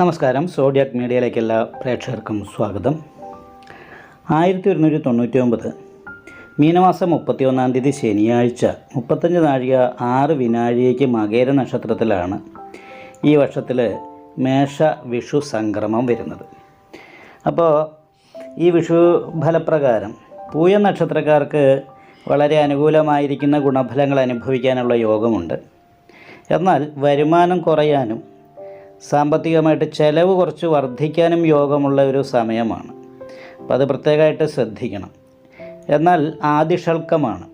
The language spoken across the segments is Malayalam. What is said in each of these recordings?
നമസ്കാരം. സോഡിയാക് മീഡിയയിലേക്ക് എല്ലാ പ്രേക്ഷകർക്കും സ്വാഗതം. ആയിരത്തി ഒരുന്നൂറ്റി തൊണ്ണൂറ്റി ഒമ്പത് മീനമാസം മുപ്പത്തി ഒന്നാം തീയതി ശനിയാഴ്ച മുപ്പത്തഞ്ച് നാഴിക ആറ് വിനാഴികയ്ക്ക് മകേര നക്ഷത്രത്തിലാണ് ഈ വർഷത്തിൽ മേഷ വിഷു സംക്രമം വരുന്നത്. അപ്പോൾ ഈ വിഷു ഫലപ്രകാരം പൂയ നക്ഷത്രക്കാർക്ക് വളരെ അനുകൂലമായിരിക്കുന്ന ഗുണഫലങ്ങൾ അനുഭവിക്കാനുള്ള യോഗമുണ്ട്. എന്നാൽ വരുമാനം കുറയാനും സാമ്പത്തികമായിട്ട് ചിലവ് കുറച്ച് വർദ്ധിക്കാനും യോഗമുള്ള ഒരു സമയമാണ്. അപ്പോൾ അത് പ്രത്യേകമായിട്ട് ശ്രദ്ധിക്കണം. എന്നാൽ ആദിഷൽക്കമാണ്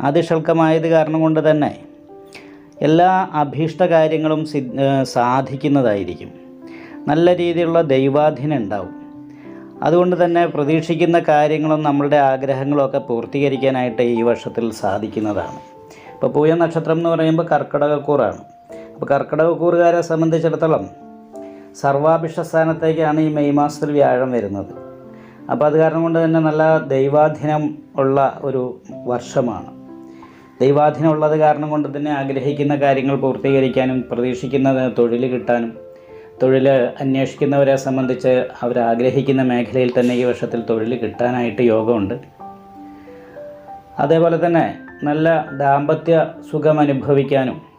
ആദിഷൽക്കമായത് കാരണം കൊണ്ട് തന്നെ എല്ലാ അഭീഷ്ട കാര്യങ്ങളും സാധിക്കുന്നതായിരിക്കും. നല്ല രീതിയിലുള്ള ദൈവാധീനം ഉണ്ടാവും. അതുകൊണ്ട് തന്നെ പ്രതീക്ഷിക്കുന്ന കാര്യങ്ങളും നമ്മളുടെ ആഗ്രഹങ്ങളും ഒക്കെ പൂർത്തീകരിക്കാനായിട്ട് ഈ വർഷത്തിൽ സാധിക്കുന്നതാണ്. ഇപ്പോൾ പൂയ നക്ഷത്രം എന്ന് പറയുമ്പോൾ കർക്കിടകക്കൂറാണ് കർക്കിടകക്കൂറുകാരെ സംബന്ധിച്ചിടത്തോളം സർവാഭിഷ്ട സ്ഥാനത്തേക്കാണ് ഈ മെയ് മാസത്തിൽ വ്യാഴം വരുന്നത്. അപ്പോൾ അത് കാരണം കൊണ്ട് തന്നെ നല്ല ദൈവാധീനം ഉള്ള ഒരു വർഷമാണ്. ദൈവാധീനം ഉള്ളത് കാരണം കൊണ്ട് തന്നെ ആഗ്രഹിക്കുന്ന കാര്യങ്ങൾ പൂർത്തീകരിക്കാനും പ്രതീക്ഷിക്കുന്ന തൊഴിൽ കിട്ടാനും തൊഴിൽ അന്വേഷിക്കുന്നവരെ സംബന്ധിച്ച് അവരാഗ്രഹിക്കുന്ന മേഖലയിൽ തന്നെ ഈ വർഷത്തിൽ തൊഴിൽ കിട്ടാനായിട്ട് യോഗമുണ്ട്. അതേപോലെ തന്നെ നല്ല ദാമ്പത്യ സുഖം അനുഭവിക്കാനും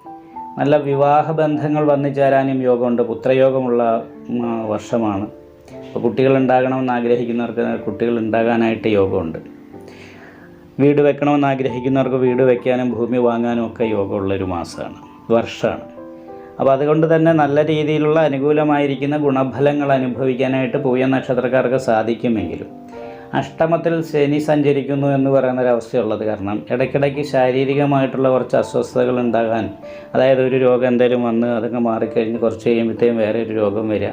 നല്ല വിവാഹ ബന്ധങ്ങൾ വന്നു ചേരാനും യോഗമുണ്ട്. പുത്രയോഗമുള്ള വർഷമാണ്. അപ്പോൾ കുട്ടികൾ ഉണ്ടാകണമെന്ന് ആഗ്രഹിക്കുന്നവർക്ക് കുട്ടികൾ ഉണ്ടാകാനായിട്ട് യോഗമുണ്ട്. വീട് വെക്കണമെന്ന് ആഗ്രഹിക്കുന്നവർക്ക് വീട് വെക്കാനും ഭൂമി വാങ്ങാനും ഒക്കെ യോഗമുള്ളൊരു മാസമാണ്. വർഷമാണ്. അപ്പോൾ അതുകൊണ്ട് തന്നെ നല്ല രീതിയിലുള്ള അനുകൂലമായിരിക്കുന്ന ഗുണഫലങ്ങൾ അനുഭവിക്കാനായിട്ട് പൂയ നക്ഷത്രക്കാർക്ക് സാധിക്കുമെങ്കിലും അഷ്ടമത്തിൽ ശനി സഞ്ചരിക്കുന്നു എന്ന് പറയുന്ന ഒരവസ്ഥയുള്ളത് കാരണം ഇടയ്ക്കിടയ്ക്ക് ശാരീരികമായിട്ടുള്ള കുറച്ച് അസ്വസ്ഥതകൾ ഉണ്ടാകാൻ അതായത് ഒരു രോഗം എന്തെങ്കിലും വന്ന് അതൊക്കെ മാറിക്കഴിഞ്ഞ് കുറച്ച് കഴിയുമ്പോഴത്തേക്കും വേറെ ഒരു രോഗം വരിക.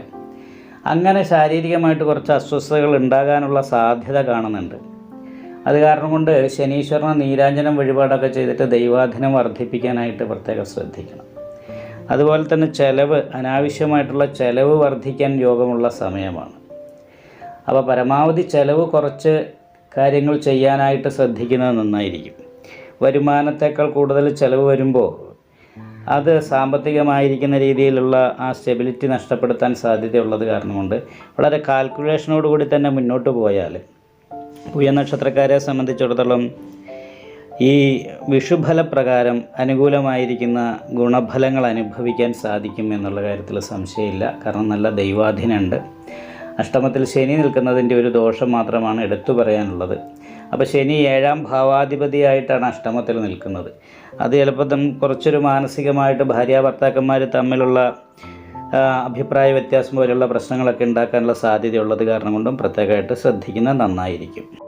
അങ്ങനെ ശാരീരികമായിട്ട് കുറച്ച് അസ്വസ്ഥതകൾ ഉണ്ടാകാനുള്ള സാധ്യത കാണുന്നുണ്ട്. അത് കാരണം കൊണ്ട് ശനീശ്വരനെ നീരാഞ്ജനം വഴിപാടൊക്കെ ചെയ്തിട്ട് ദൈവാധീനം വർദ്ധിപ്പിക്കാനായിട്ട് പ്രത്യേകം ശ്രദ്ധിക്കണം. അതുപോലെ തന്നെ ചെലവ് അനാവശ്യമായിട്ടുള്ള ചെലവ് വർദ്ധിക്കാൻ യോഗമുള്ള സമയമാണ്. അപ്പോൾ പരമാവധി ചിലവ് കുറച്ച് കാര്യങ്ങൾ ചെയ്യാനായിട്ട് ശ്രദ്ധിക്കുന്നത് നന്നായിരിക്കും. വരുമാനത്തേക്കാൾ കൂടുതൽ ചിലവ് വരുമ്പോൾ അത് സാമ്പത്തികമായിരിക്കുന്ന രീതിയിലുള്ള ആ സ്റ്റെബിലിറ്റി നഷ്ടപ്പെടുത്താൻ സാധ്യതയുള്ളത് കാരണം കൊണ്ട് വളരെ കാൽക്കുലേഷനോടുകൂടി തന്നെ മുന്നോട്ട് പോയാൽ പുയ നക്ഷത്രക്കാരെ സംബന്ധിച്ചിടത്തോളം ഈ വിഷുഫലപ്രകാരം അനുകൂലമായിരിക്കുന്ന ഗുണഫലങ്ങൾ അനുഭവിക്കാൻ സാധിക്കും എന്നുള്ള കാര്യത്തിൽ സംശയമില്ല. കാരണം നല്ല ദൈവാധീനമുണ്ട്. അഷ്ടമത്തിൽ ശനി നിൽക്കുന്നതിന്റെ ഒരു ദോഷം മാത്രമാണ് എടുത്തു പറയാനുള്ളത്. അപ്പോൾ ശനി ഏഴാം ഭാവാധിപതിയായിട്ടാണ് അഷ്ടമത്തിൽ നിൽക്കുന്നത്. അത് ചിലപ്പോൾ കുറച്ചൊരു മാനസികമായിട്ട് ഭാര്യ ഭർത്താക്കന്മാർ തമ്മിലുള്ള അഭിപ്രായ വ്യത്യാസം പോലെയുള്ള പ്രശ്നങ്ങളൊക്കെ ഉണ്ടാക്കാനുള്ള സാധ്യതയുള്ളത് കാരണം കൊണ്ടും പ്രത്യേകമായിട്ട് ശ്രദ്ധിക്കുന്നത് നന്നായിരിക്കും.